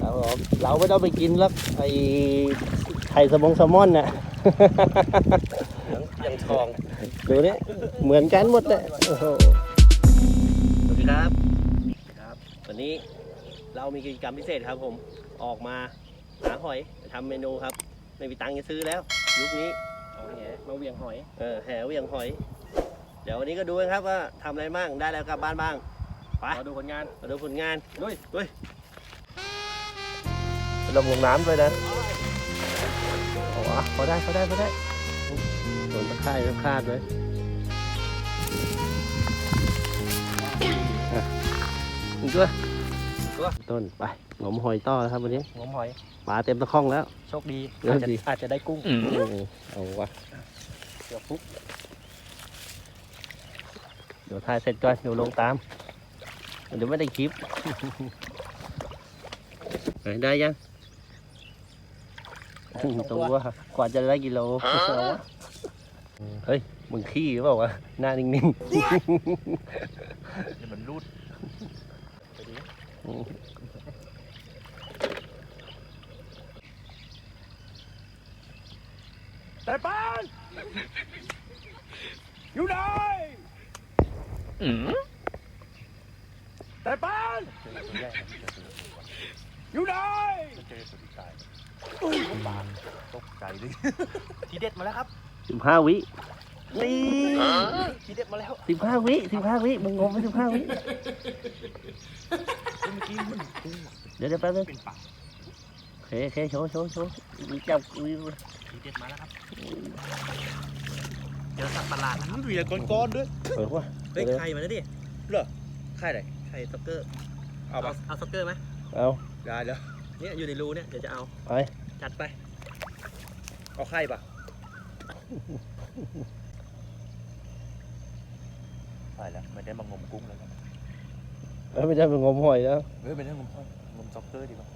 ครับผมเราไม่ต้องไปกินแล้วไอ้ไข่สมองแซลมอนน่ะยังทองดูนี่เหมือนกันหมดเลยโอ้โหสวัสดีครับครับ วันนี้เรามีกิจกรรมพิเศษครับผมออกมาหาหอยทำเมนูครับ ไม่มีตังค์จะซื้อแล้ว ยุคนี้เอาแหมาเวียงหอยเออแหวเหวียงหอย เดี๋ยววันนี้ก็ดูกันครับว่าทำอะไรบ้างได้แล้วกลับบ้านบ้าง ไปมาดูผลงานมาดูผลงานลุยด้วยลงลงน้ำด้วยนะโอ้โหพอได้พอได้พอได้โดนตะไคร้ตะคาดเลยอะอีกด้วยต้นไปงมหอยต่อแล้วครับวันนี้งมหอยปลาเต็มตะข้องแล้ว โชคดีเอออาจจะดีอาจจะได้กุ้งโอ้โหเอาวะเดี๋ยวปุ๊บเดี๋ยวถ่ายเสร็จก่อนเดี๋ยวลงตาม เดี๋ยวไม่ได้คลิปไหนได้ยังสองตัตัววกว่าจะได้กิโลเอาวะเฮ้ย มึงขี้หรือเปล่าวะ หน้านิ่งเดี๋ยวมันรูดไปดีๆแต่ปานอยู่ไหน แต่ปานอยู่ไหนเจอตัวที่ตายปานตกใจเลยทีเด็ดมาแล้วครับสิบห้าวินี่ทีเด็ดมาแล้วสิบห้าวิสิบห้าวิมึงงงไปสิบห้าวิเมื่อกี้มันเดี๋ยวเดี๋ยวแป๊บนึงเลาโอเคโอเคโชว์โชว์โชว์จับมึงทีเด็ดมาแล้วครับเจอสัตว์ประหลาดนะครับเหวี่ยงก้อนๆด้วยเปิดวะเฮ้ยไข่มาแล้วดิเหรอ ไข่ไหนไข่ซ็อกเกอร์เอาปะเอาซ็อกเกอร์ไหมเอาได้เดี๋ยวเนี่ยอยู่ในรูเนี่ยเดี๋ยวจะเอาไปจัดไป เอาไข่ปะไปแล้วไม่ได้มางมกุ้งแล้วนะเอ้ยไม่ได้เป็นงมหอยแล้วเฮ้ยไม่ได้งมกุ้งงมซ็อกเกอร์ดีกว่า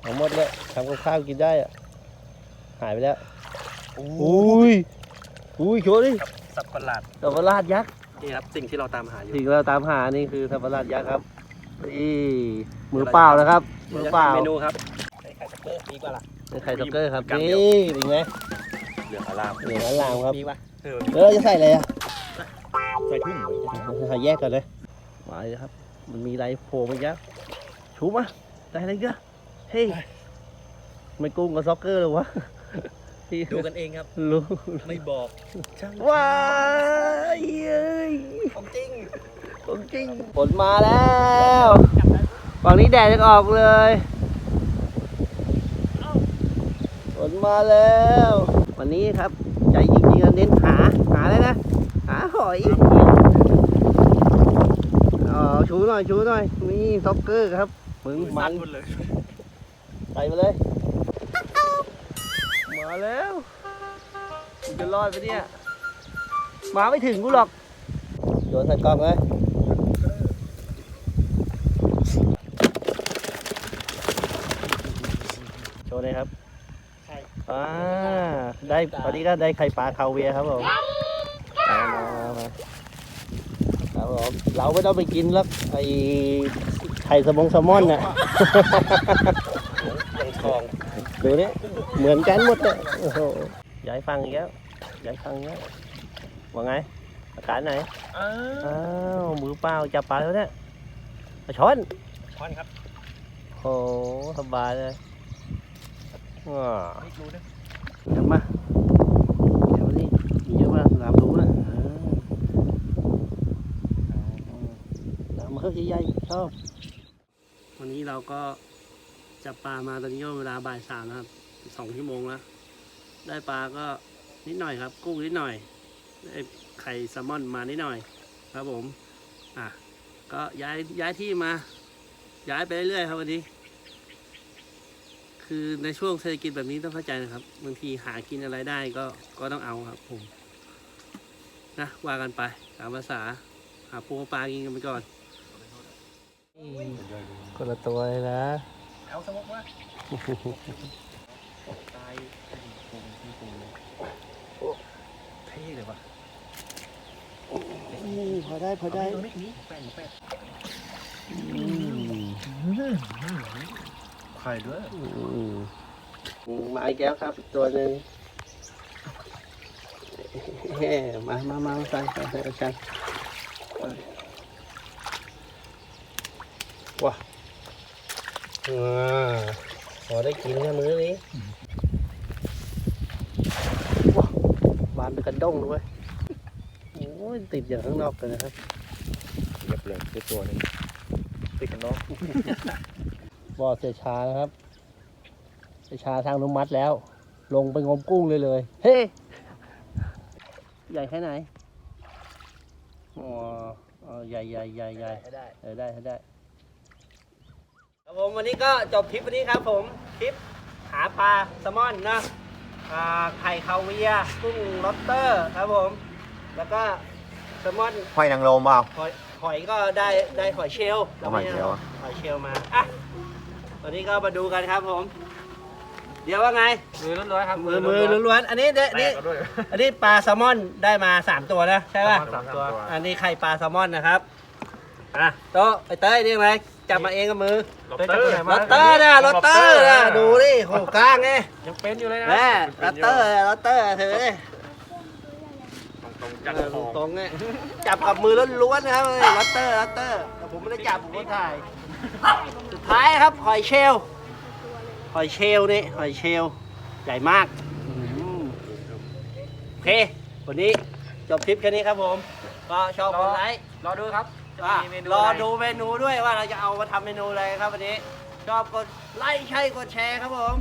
เอาหมดเลยทำกับข้าวกินได้อะหายไปแล้วโอ้อุ้ยอุ้ยโชว์ดิสัตว์ประหลาดสับปะรดยักษ์ นี่ครับสิ่งที่เราตามหาอยู่ สิ่งที่เราตามหานี่คือสับปะรดยักษ์ครับนี่มือเปล่านะครับ มือเปล่าเมนูครับไข่ซ็อกเกอร์มีกว่าล่ะเป็นไข่ซ็อกเกอร์ครับกรัมนี่เดียวเป็นไงเหลืองอารามเหลืองอลามครับมีปะเออเออจะใส่อะไรอะใส่ทุ่งใส่แยกก่อนเลยมาเลยครับ มันมีอะไรโผล่มาอีกแล้วชูมาได้อะไรกันเฮ้ยไม่กุ้งกับซ็อกเกอร์เลยวะ ที่ดูกันเองครับ รู้ ไม่บอกช่างว้ายเอ้ยของจริงของจริงฝนมาแล้วฝั่งนี้แดดยังออกเลยฝนมาแล้ว วันนี้ครับ ใจจริงๆก็เน้นหาหาเลยนะ หาหอยอ๋อชูหน่อยชูหน่อยนี่ซ็อกเกอร์ครับมึงมันหมดเลยไปมาเลย มาแล้วมึงจะรอดไปะเนี่ย มาไม่ถึงกูหรอกโยนใส่กล่องเลยโชว์เลยครับไข่อ่าได้ตอนนี้ก็ได้ไข่ปลาคาเวียร์ครับผมมามามามาครับผมเราไม่ต้องไปกินแล้วไอ้ไข่สมองแซลมอนน่ะยังทอง ดูนี่เหมือนกันหมดเลยโอ้โหย้ายฟังอีกแล้วย้ายฟังอีกแล้วว่าไง อาการไหนอ้าอ้าวมือเปล่าจับปลาแล้วเนี่ยมาช้อนช้อนครับโอ้สบายเลยว้าไม่รู้นะจับมาเดี๋ยวนี้มีเยอะมากลามรู้นะอ่าลามเขาใหญ่ๆชอบวันนี้เราก็ จับปลามาตอนนี้ก็เวลาบ่ายสามนะครับสองชั่วโมงแล้ว ได้ปลาก็นิดหน่อยครับ กุ้งนิดหน่อยได้ไข่แซลมอนมานิดหน่อย ครับผมอะก็ย้ายย้ายที่มา ย้ายไปเรื่อยๆครับวันนี้ คือในช่วงเศรษฐกิจแบบนี้ต้องเข้าใจนะครับบางทีหากินอะไรได้ก็ก็ต้องเอาครับผมนะว่ากันไปตามภาษาหาปูปลากินกันไปก่อนคนละตัวเลยนะ เอาสมมติว่าตายปูปูปูเท่เลยว่ะพอได้พอได้ตัวนี้นี้แป้งแป้งอืมไข่ด้วยอืมมาอีกแล้วครับตัวหนึ่งเฮ้มามามาใส่ใส่ใส่ใส่ว้า อ่าพอได้กินแค่มื้อนี้ว้าบานเป็นกระด้งด้วยโอ้ยติดอย่างข้างนอกเลยนะครับเรียบเลยได้ตัวหนึงติดกันเนาะบ่อเสียชานะครับ เสียชาทางอนุมัติแล้ว ลงไปงมกุ้งเลยเลย เฮ้ใหญ่แค่ไหนอ๋ออ๋อใหญ่ใหญ่ใหญ่ใหญ่ได้เออได้ได้ครับ ผมวันนี้ก็จบทริปวันนี้ครับผมทริปหาปลาแซลมอนนะอ่าไข่คาเวียร์กุ้งล็อบสเตอร์ครับผม แล้วก็แซลมอนหอยนางรมเปล่าหอยหอยก็ได้ได้หอยเชลล์เอาหอยเชลล์หอยเชลล์มาอะวันนี้ก็มาดูกันครับผม เดี๋ยวว่าไง มือล้วนๆครับมือมือล้วนๆอันนี้เดแตนี่กก็ด้วย อันนี้ปลาแซลมอนได้มาสามตัวนะ ใช่ป่ะสามตัว อันนี้ไข่ปลาแซลมอนนะครับ อะโต๊ะไปเต้ยนี่ไงจับมาเองกับมือลอตเตอร์ลอตเตอร์นะลอตเตอร์นะดูดิโหกลางไงยังเป็นอยู่เลยนะแม่ลอตเตอร์ลอตเตอร์เธอดิตรงๆจัดเออของตรงๆเนี่ยจับกับมือล้วนๆนะครับลอตเตอร์ลอตเตอร์แต่ผมไม่ได้จับผมก็ถ่ายสุดท้ายครับหอยเชลลหอยเชลลนี่หอยเชลลใหญ่มากอืมโอเควันนี้จบทริปแค่นี้ครับผม ก็ชอบกดไลค์ รอดูครับ จะอะมีเมนูรออะไรดูเมนูด้วยว่าเราจะเอามาทำเมนูอะไรครับวันนี้ชอบกดไลค์ใช่กดแชร์ครับผม